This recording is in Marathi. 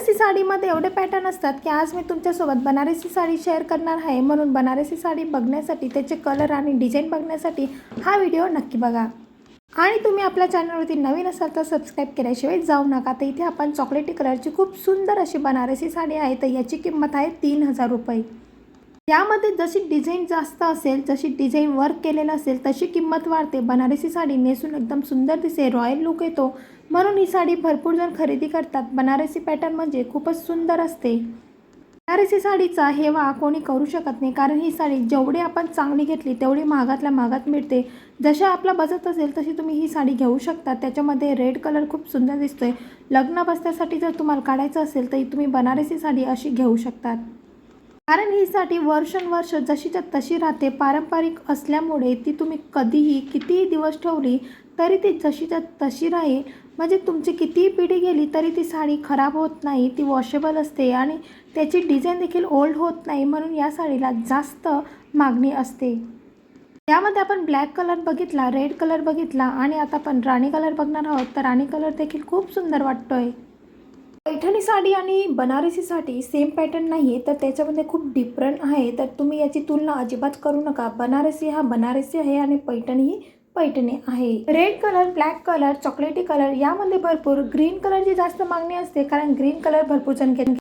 बनारसी साडीमध्ये एवढे पॅटर्न असतात की आज मी तुमच्यासोबत बनारसी साडी शेअर करणार आहे. म्हणून बनारसी साडी बघण्यासाठी त्याचे कलर आणि डिझाईन बघण्यासाठी हा व्हिडिओ नक्की बघा. आणि तुम्ही आपल्या चॅनलवरती नवीन असाल तर सबस्क्राईब केल्याशिवाय जाऊ नका. तर इथे आपण चॉकलेटी कलरची खूप सुंदर अशी बनारसी साडी आहे. तर याची किंमत आहे तीन हजार रुपये. यामध्ये जशी डिझाईन जास्त असेल जशी डिझाईन वर्क केलेलं असेल तशी किंमत वाढते. बनारसी साडी नेसून एकदम सुंदर दिसे रॉयल लुक येतो. म्हणून ही साडी भरपूर जण खरेदी करतात. बनारसी पॅटर्न म्हणजे खूपच सुंदर असते. बनारसी साडीचा हेवा कोणी करू शकत नाही कारण ही साडी जेवढी आपण चांगली घेतली तेवढी महागातल्या महागात मिळते. जशा आपला बचत असेल तशी तुम्ही ही साडी घेऊ शकता. त्याच्यामध्ये रेड कलर खूप सुंदर दिसतोय. लग्न बसण्यासाठी जर तुम्हाला काढायचं असेल तर तुम्ही बनारसी साडी अशी घेऊ शकतात. कारण ही साठी वर्षानुवर्ष जशीच्या तशी राहते पारंपरिक असल्यामुळे ती तुम्ही कधीही कितीही दिवस ठेवली तरी ती जशीच्या तशी राहील. म्हणजे तुमची कितीही पिढी गेली तरी ती साडी खराब होत नाही ती वॉशेबल असते आणि त्याची डिझाईन देखील ओल्ड होत नाही म्हणून या साडीला जास्त मागणी असते. यामध्ये आपण ब्लॅक कलर बघितला रेड कलर बघितला आणि आता आपण राणी कलर बघणार आहोत. तर राणी कलर देखील खूप सुंदर वाटतोय. पैठणी साडी आणि बनारसी साठी सेम पॅटर्न नाही आहे तर त्याच्यामध्ये खूप डिफरंट आहे. तर तुम्ही याची तुलना अजिबात करू नका. बनारसी हा बनारसी आहे आणि पैठणी ही पैठणी आहे. रेड कलर ब्लॅक कलर चॉकलेटी कलर यामध्ये भरपूर ग्रीन कलरची जास्त मागणी असते कारण ग्रीन कलर भरपूर जण घेत